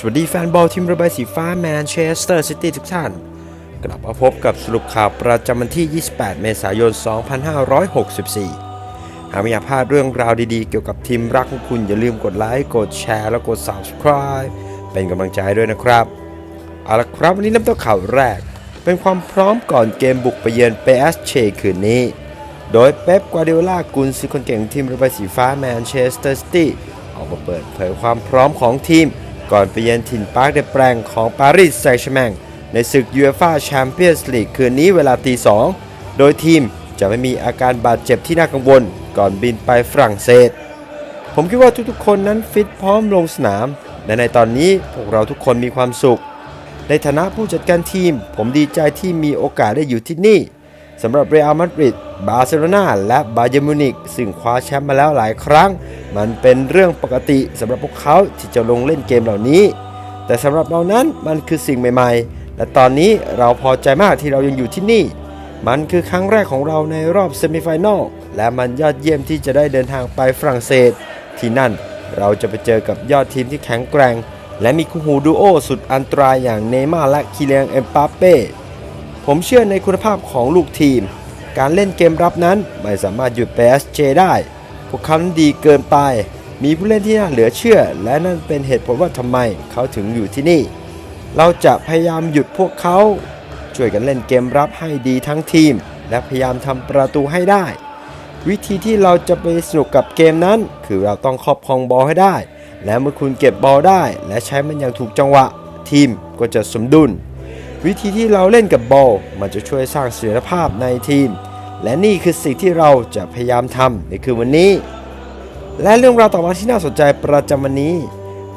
สวัสดีแฟนบอลทีมระบายสีฟ้าแมนเชสเตอร์ซิตี้ทุกท่าน กลับมาพบกับสรุปข่าวประจำวันที่ 28 เมษายน 2564 หากไม่อยากพลาดเรื่องราวดีๆ เกี่ยวกับทีมรักของคุณอย่าลืมกดไลค์ กดแชร์ และกด Subscribe เป็นกำลังใจด้วยนะครับ เอาละครับ วันนี้น้ำต้นข่าวแรก เป็นความพร้อมก่อนเกมบุกไปเยือนเปสเชคืนนี้ โดยเป๊ป กวาร์ดิโอลากุนซือคนเก่งทีมระบายสีฟ้าแมนเชสเตอร์ซิตี้ออกมาเปิดเผยความพร้อมของทีม ก่อนไปเยือนถิ่นปาร์คเดแปรงของปารีสแซงต์แชร์แมงในศึกยูเอฟ่าแชมเปี้ยนส์ลีกคืนนี้เวลาตีสองโดยทีมจะไม่มีอาการบาดเจ็บที่น่ากังวล ก่อนบินไปฝรั่งเศส ผมคิดว่าทุกๆ คนนั้นฟิตพร้อมลงสนาม และในตอนนี้พวกเราทุกคนมีความสุข ในฐานะผู้จัดการทีม ผมดีใจที่มีโอกาสได้อยู่ที่นี่ สำหรับเรอัลมาดริดบาร์เซโลนาและบาเยร์นมิวนิกซึ่งคว้าแชมป์มาแล้วหลายครั้ง มันเป็นเรื่องปกติสำหรับพวกเขาที่จะลงเล่นเกมเหล่านี้ แต่สำหรับเรานั้นมันคือสิ่งใหม่ๆ และตอนนี้เราพอใจมากที่เรายังอยู่ที่นี่ มันคือครั้งแรกของเราในรอบเซมิไฟแนลและมันยอดเยี่ยมที่จะได้เดินทางไปฝรั่งเศส ที่นั่นเราจะไปเจอกับยอดทีมที่แข็งแกร่ง และมีคู่หูดูโอสุดอันตรายอย่างเนย์ม่าร์และคิเลียงเอ็มปาเป้ ผมเชื่อในคุณภาพของลูกทีม การเล่นเกมรับนั้นไม่สามารถหยุด PSG ได้ พวกเขานั้นดีเกินไป มีผู้เล่นที่น่าเหลือเชื่อ และนั่นเป็นเหตุผลว่าทำไมเขาถึงอยู่ที่นี่ เราจะพยายามหยุดพวกเขา ช่วยกันเล่นเกมรับให้ดีทั้งทีม และพยายามทำประตูให้ได้ วิธีที่เราจะไปสนุกกับเกมนั้น คือเราต้องครอบครองบอลให้ได้ และเมื่อคุณเก็บบอลได้ และใช้มันอย่างถูกจังหวะ ทีมก็จะสมดุล วิธีที่เราเล่นกับบอลมันจะช่วยสร้างเสถียรภาพในทีม และนี่คือสิ่งที่เราจะพยายามทำในคืนวันนี้ และเรื่องราวต่อมาที่น่าสนใจประจำวันนี้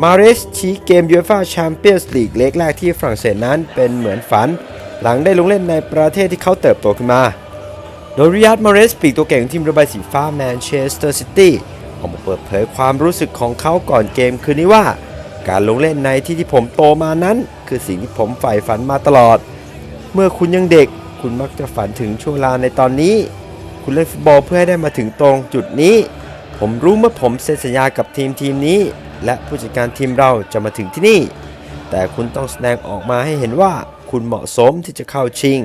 มาเรสชี้เกมยูฟ่าแชมเปี้ยนส์ลีกเล็กแรกที่ฝรั่งเศสนั้นเป็นเหมือนฝัน หลังได้ลงเล่นในประเทศที่เขาเติบโตขึ้นมา โดยริยัดมาเรสปีกตัวเก่งทีมระบายสีฟ้าแมนเชสเตอร์ซิตี้ออกมาเปิดเผยความรู้สึกของเขาก่อนเกมคืนนี้ว่า การลงเล่นในที่ที่ผมโตมานั้น คือสิ่งที่ผมใฝ่ฝันมาตลอด เมื่อคุณยังเด็ก คุณมักจะฝันถึงช่วงเวลาในตอนนี้ คุณเล่นฟุตบอลเพื่อให้ได้มาถึงตรงจุดนี้ ผมรู้เมื่อผมเซ็นสัญญากับทีมทีมนี้ และผู้จัดการทีมเราจะมาถึงที่นี่ แต่คุณต้องแสดงออกมาให้เห็นว่าคุณเหมาะสมที่จะเข้าชิง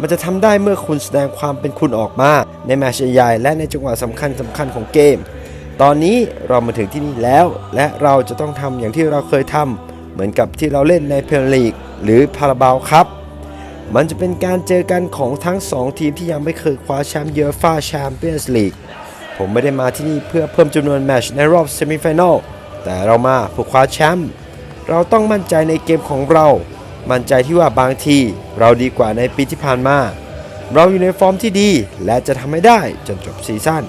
มันจะทำได้เมื่อคุณแสดงความเป็นคุณออกมา ในแมตช์ใหญ่และในจังหวะสำคัญสำคัญของเกม ตอนนี้เรามาถึงที่นี่แล้ว และเราจะต้องทำอย่างที่เราเคยทำเหมือนกับที่เราเล่นในเพลย์ลีกหรือพาราบาวครับ มันจะเป็นการเจอกันของทั้ง 2 ทีมที่ยังไม่เคยคว้าแชมป์เยอฟ่าแชมเปี้ยนส์ลีกผมไม่ได้มาที่นี่เพื่อเพิ่มจำนวนแมชในรอบเซมิไฟแนลแต่เรามาเพื่อคว้าแชมป์เราต้องมั่นใจในเกมของเรา มั่นใจที่ว่าบางทีเราดีกว่าในปีที่ผ่านมา เราอยู่ในฟอร์มที่ดีและจะทำให้ได้จนจบซีซั่น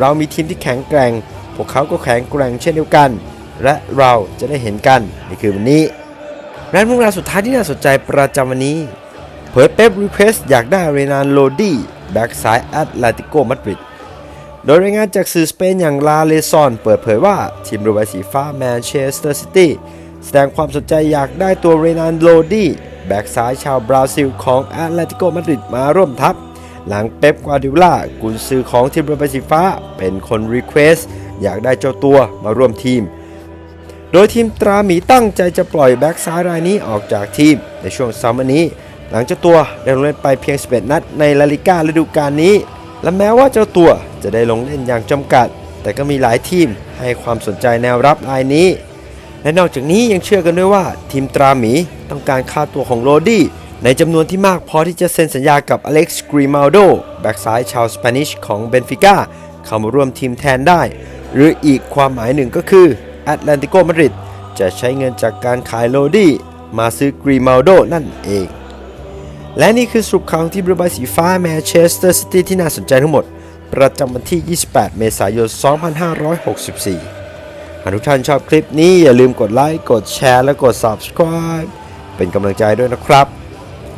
เรามีทีมที่แข็งแกร่ง พวกเขาก็แข็งแกร่งเช่นเดียวกัน และเราจะได้เห็นกันในคืนวันนี้และเรื่องราวสุดท้ายที่น่าสนใจประจำวันนี้ เผยเป๊ปรีเควสอยากได้เรนานโลดี้แบ็กซ้ายแอตเลติโกมาดริดโดยรายงานจากสื่อสเปนอย่างลาเลซอน เปิดเผยว่า ทีมรือใบสีฟ้าแมนเชสเตอร์ซิตี้แสดงความสนใจอยากได้ตัวเรนานโลดี้แบ็กซ้ายชาวบราซิลของแอตเลติโกมาดริดมาร่วมทัพ หลังเป๊ปกวาดิโอลากุนซือของทีมเรือใบสีฟ้า เป็นคนรีเควสอยากได้เจ้าตัวมาร่วมทีม โดยทีมตราหมีตั้งใจจะปล่อยแบ็กซ้ายรายนี้ออกจากทีมในช่วงซัมเมอร์นี้ หลังเจ้าตัวได้ลงเล่นไปเพียง 11 นัดในลาลิก้าฤดูกาลนี้ และแม้ว่าเจ้าตัวจะได้ลงเล่นอย่างจำกัด แต่ก็มีหลายทีมให้ความสนใจแนวรับรายนี้และนอกจากนี้ยังเชื่อกันด้วยว่าทีมตราหมีต้องการค่าตัวของโรดี้ ในจำนวนที่มากพอที่จะเซ็นสัญญากับอเล็กซ์กรีมาโดแบ็กซ้ายชาวสเปนิชของเบนฟิก้าเข้ามาร่วมทีมแทนได้ หรืออีกความหมายหนึ่งก็คือแอตแลนติโกมาดริดจะใช้เงินจากการขายโรดี้มาซื้อกรีมาโดนั่นเอง และนี่คือสรุปข่าวทีมเรือใบสีฟ้าแมนเชสเตอร์ซิตี้ที่น่าสนใจทั้งหมด ประจำวันที่ 28 เมษายน 2564 หากทุกท่านชอบคลิปนี้อย่าลืมกดไลค์ กดแชร์ และกด Subscribe เป็นกำลังใจด้วยนะครับ